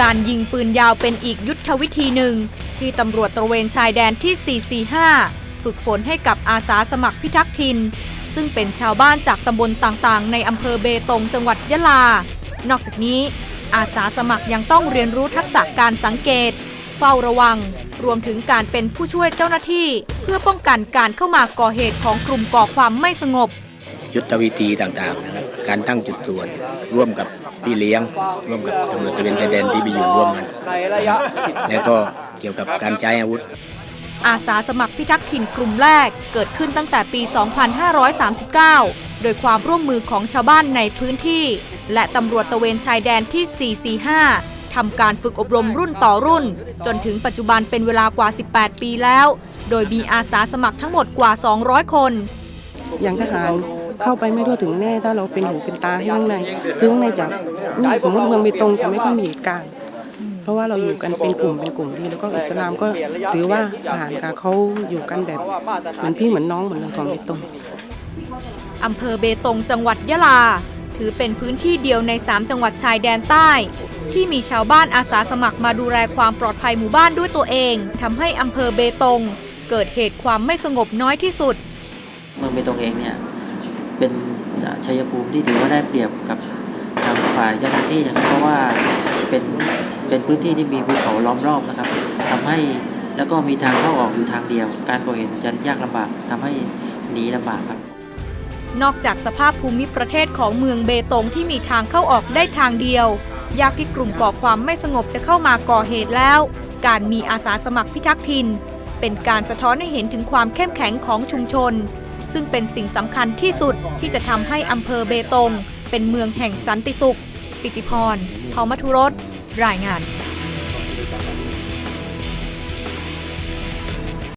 การยิงปืนยาวเป็นอีกยุทธวิธีหนึ่ง ที่ตำรวจตระเวนชายแดนที่ 445 ฝึกฝนให้กับอาสาสมัครพิทักษ์ถิ่นซึ่งเป็นชาวบ้านจากตำบลต่างๆ ในอำเภอเบตงจังหวัดยะลา นอกจากนี้ อาสาสมัครยังต้องเรียนรู้ทักษะการสังเกต เฝ้าระวัง รวมถึงการเป็นผู้ช่วยเจ้าหน้าที่ เพื่อป้องกันการเข้ามาก่อเหตุของกลุ่มก่อความไม่สงบ ยุทธวิธีต่างๆนะครับ การตั้งจุดตรวจร่วมกับพี่เลี้ยง ร่วมกับตำรวจตระเวนชายแดนที่ไปอยู่ร่วมกันแล้วก็เกี่ยวกับการใช้อาวุธ อาสาสมัครพิทักษ์ถิ่นกลุ่มแรกเกิดขึ้นตั้งแต่ปี 2539 โดยความร่วมมือของชาวบ้านในพื้นที่ และตำรวจตระเวนชายแดนที่ 445ทำการฝึกอบรมรุ่นต่อรุ่น จนถึงปัจจุบันเป็นเวลากว่า 18 ปีแล้ว โดยมีอาสาสมัครทั้งหมดกว่า 200 คน อย่างทหาร เข้าไปไม่ทั่วถึงแน่ ถ้าเราเป็นหูเป็นตาให้ข้างในคือข้างในจะนี่สมมติเมืองเบตงจะไม่ค่อยมีเหตุการณ์เพราะว่าเราอยู่กันเป็นกลุ่มเป็นกลุ่มดีแล้วก็อิสลามก็ถือว่าทหารกับเขาอยู่กันแบบเหมือนพี่เหมือนน้องเหมือนเมืองของเบตงอำเภอเบตงจังหวัดยะลา ถือเป็นพื้นที่เดียวใน 3 จังหวัดชายแดนใต้ ที่มีชาวบ้านอาสาสมัครมาดูแลความปลอดภัยหมู่บ้านด้วยตัวเองทำให้อำเภอเบตง เกิดเหตุความไม่สงบน้อยที่สุด เมืองเบตงเองเนี่ย เป็นชัยภูมิที่ถือว่าได้เปรียบกับทางฝ่ายเจ้าหน้าที่นะครับเพราะว่าเป็นเป็นพื้นที่ที่มีภูเขาล้อมรอบนะครับทำให้แล้วก็มีทางเข้าออกอยู่ทางเดียว การก่อเหตุจะยากลำบากทำให้หนีลำบากครับ นอกจากสภาพภูมิประเทศของเมืองเบตงที่มีทางเข้าออกได้ทางเดียว ยากที่กลุ่มก่อความไม่สงบจะเข้ามาก่อเหตุแล้ว การมีอาสาสมัครพิทักษ์ถิ่นเป็นการสะท้อนให้เห็นถึงความเข้มแข็งของชุมชน ซึ่งเป็นสิ่งสำคัญที่สุดที่จะทำให้อำเภอเบตง เป็นเมืองแห่งสันติสุข ปิติพรเผ่ามัทุรสรายงาน